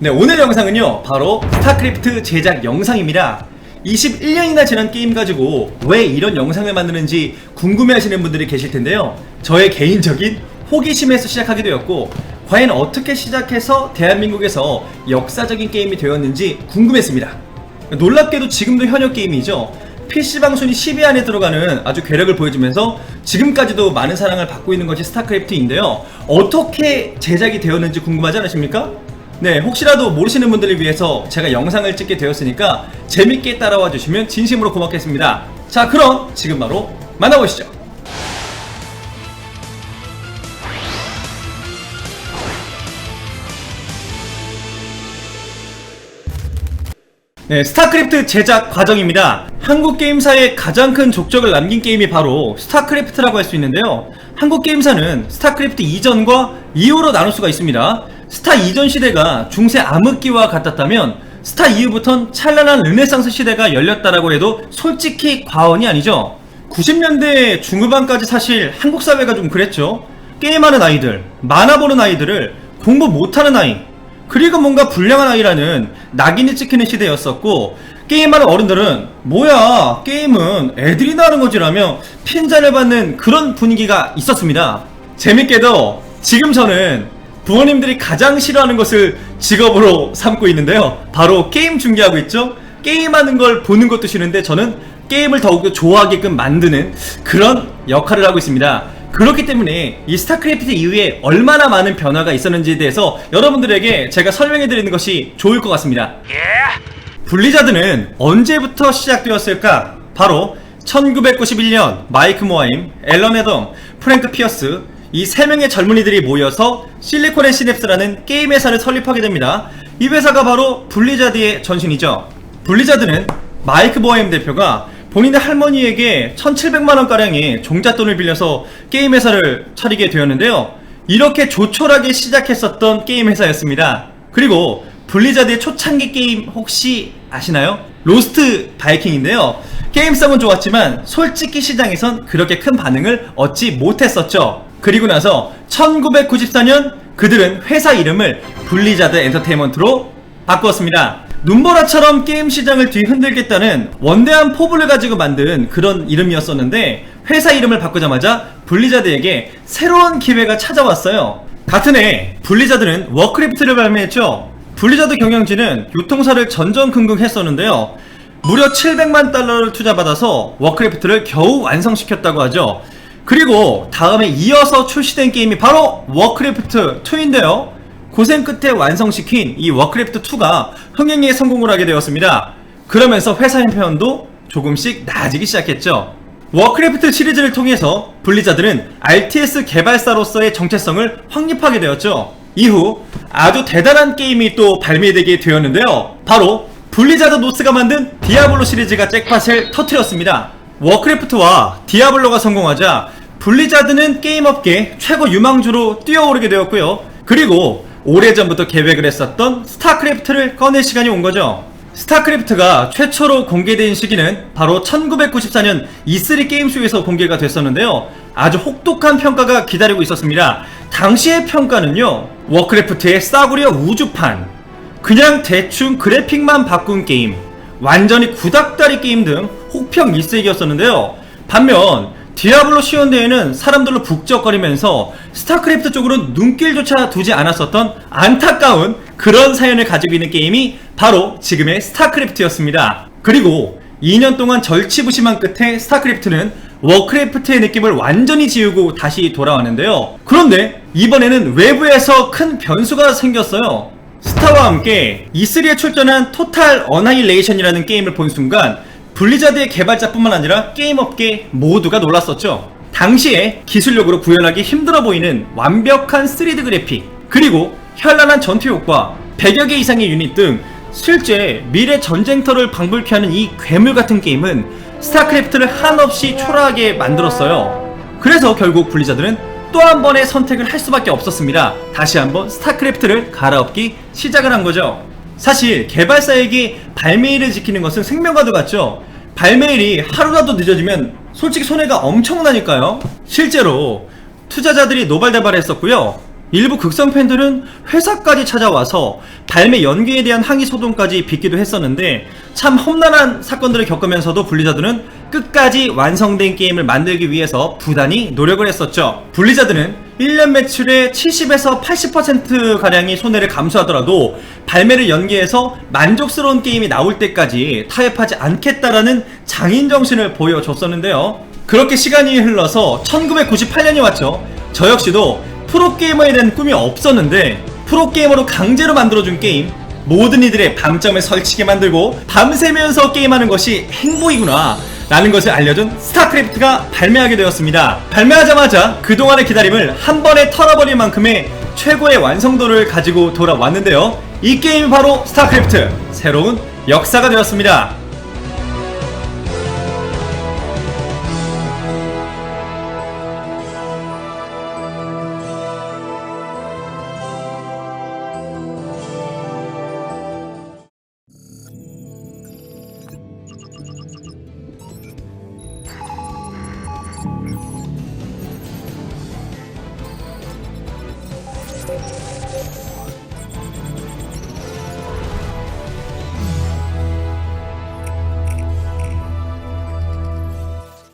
네, 오늘 영상은요, 바로 스타크래프트 제작 영상입니다. 21년이나 지난 게임 가지고 왜 이런 영상을 만드는지 궁금해 하시는 분들이 계실 텐데요. 저의 개인적인 호기심에서 시작하게 되었고, 과연 어떻게 시작해서 대한민국에서 역사적인 게임이 되었는지 궁금했습니다. 놀랍게도 지금도 현역 게임이죠. PC방 순위 10위 안에 들어가는 아주 괴력을 보여주면서 지금까지도 많은 사랑을 받고 있는 것이 스타크래프트인데요. 어떻게 제작이 되었는지 궁금하지 않으십니까? 네, 혹시라도 모르시는 분들을 위해서 제가 영상을 찍게 되었으니까 재밌게 따라와 주시면 진심으로 고맙겠습니다. 자, 그럼 지금 바로 만나보시죠. 네, 스타크래프트 제작 과정입니다. 한국 게임사의 가장 큰 족적을 남긴 게임이 바로 스타크래프트라고 할 수 있는데요. 한국 게임사는 스타크래프트 이전과 이후로 나눌 수가 있습니다. 스타 이전 시대가 중세 암흑기와 같았다면 스타 이후부턴 찬란한 르네상스 시대가 열렸다라고 해도 솔직히 과언이 아니죠. 90년대 중후반까지 사실 한국 사회가 좀 그랬죠. 게임하는 아이들, 만화 보는 아이들을 공부 못하는 아이, 그리고 뭔가 불량한 아이라는 낙인이 찍히는 시대였었고 게임하는 어른들은 뭐야 게임은 애들이 나는 거지라며 핀잔을 받는 그런 분위기가 있었습니다 재밌게도 지금 저는 부모님들이 가장 싫어하는 것을 직업으로 삼고 있는데요 바로 게임 중계하고 있죠 게임하는 걸 보는 것도 싫은데 저는 게임을 더욱더 좋아하게끔 만드는 그런 역할을 하고 있습니다 그렇기 때문에 이 스타크래프트 이후에 얼마나 많은 변화가 있었는지에 대해서 여러분들에게 제가 설명해 드리는 것이 좋을 것 같습니다. 블리자드는 언제부터 시작되었을까? 바로 1991년 마이크 모아임, 앨런 애덤, 프랭크 피어스 이 세 명의 젊은이들이 모여서 실리콘 앤 시냅스라는 게임 회사를 설립하게 됩니다. 이 회사가 바로 블리자드의 전신이죠. 블리자드는 마이크 모아임 대표가 본인의 할머니에게 1,700만 원가량의 종잣돈을 빌려서 게임 회사를 차리게 되었는데요. 이렇게 조촐하게 시작했었던 게임 회사였습니다. 그리고 블리자드의 초창기 게임 혹시 아시나요? 로스트 바이킹인데요. 게임성은 좋았지만 솔직히 시장에선 그렇게 큰 반응을 얻지 못했었죠. 그리고 나서 1994년 그들은 회사 이름을 블리자드 엔터테인먼트로 바꾸었습니다. 눈보라처럼 게임 시장을 뒤흔들겠다는 원대한 포부를 가지고 만든 그런 이름이었었는데 회사 이름을 바꾸자마자 블리자드에게 새로운 기회가 찾아왔어요. 같은 해 블리자드는 워크래프트를 발매했죠. 블리자드 경영진은 교통사를 전전긍긍했었는데요. 무려 700만 달러를 투자받아서 워크래프트를 겨우 완성시켰다고 하죠. 그리고 다음에 이어서 출시된 게임이 바로 워크래프트 2인데요. 고생 끝에 완성시킨 이 워크래프트 2가 흥행에 성공을 하게 되었습니다. 그러면서 회사 형편도 조금씩 나아지기 시작했죠. 워크래프트 시리즈를 통해서 블리자드는 RTS 개발사로서의 정체성을 확립하게 되었죠. 이후 아주 대단한 게임이 또 발매되게 되었는데요. 바로 블리자드 노스가 만든 디아블로 시리즈가 잭팟을 터트렸습니다. 워크래프트와 디아블로가 성공하자 블리자드는 게임업계 최고 유망주로 뛰어오르게 되었고요. 그리고 오래전부터 계획을 했었던 스타크래프트를 꺼낼 시간이 온 거죠. 스타크래프트가 최초로 공개된 시기는 바로 1994년 E3 게임쇼에서 공개가 됐었는데요. 아주 혹독한 평가가 기다리고 있었습니다. 당시의 평가는요, 워크래프트의 싸구려 우주판, 그냥 대충 그래픽만 바꾼 게임, 완전히 구닥다리 게임 등 혹평 일색이었었는데요. 반면 디아블로 시연대회는 사람들로 북적거리면서 스타크래프트 쪽으로 눈길조차 두지 않았었던 안타까운 그런 사연을 가지고 있는 게임이 바로 지금의 스타크래프트였습니다. 그리고 2년 동안 절치부심한 끝에 스타크래프트는 워크래프트의 느낌을 완전히 지우고 다시 돌아왔는데요. 그런데 이번에는 외부에서 큰 변수가 생겼어요. 스타와 함께 E3에 출전한 토탈 어나일레이션이라는 게임을 본 순간 블리자드의 개발자뿐만 아니라 게임 업계 모두가 놀랐었죠. 당시에 기술력으로 구현하기 힘들어 보이는 완벽한 3D 그래픽, 그리고 현란한 전투 효과, 100여 개 이상의 유닛 등 실제 미래 전쟁터를 방불케 하는 이 괴물 같은 게임은 스타크래프트를 한없이 초라하게 만들었어요. 그래서 결국 블리자드는 또 한 번의 선택을 할 수밖에 없었습니다. 다시 한번 스타크래프트를 갈아엎기 시작을 한 거죠. 사실 개발사에게 발매일을 지키는 것은 생명과도 같죠. 발매일이 하루라도 늦어지면 솔직히 손해가 엄청나니까요. 실제로 투자자들이 노발대발했었고요. 일부 극성 팬들은 회사까지 찾아와서 발매 연기에 대한 항의 소동까지 빚기도 했었는데 참 험난한 사건들을 겪으면서도 블리자드는 끝까지 완성된 게임을 만들기 위해서 부단히 노력을 했었죠. 블리자드는 1년 매출의 70에서 80% 가량이 손해를 감수하더라도 발매를 연기해서 만족스러운 게임이 나올 때까지 타협하지 않겠다라는 장인 정신을 보여줬었는데요. 그렇게 시간이 흘러서 1998년이 왔죠. 저 역시도 프로게이머에 대한 꿈이 없었는데 프로게이머로 강제로 만들어준 게임 모든 이들의 방점을 설치게 만들고 밤새면서 게임하는 것이 행복이구나 라는 것을 알려준 스타크래프트가 발매하게 되었습니다. 발매하자마자 그동안의 기다림을 한 번에 털어버릴 만큼의 최고의 완성도를 가지고 돌아왔는데요. 이 게임이 바로 스타크래프트 새로운 역사가 되었습니다.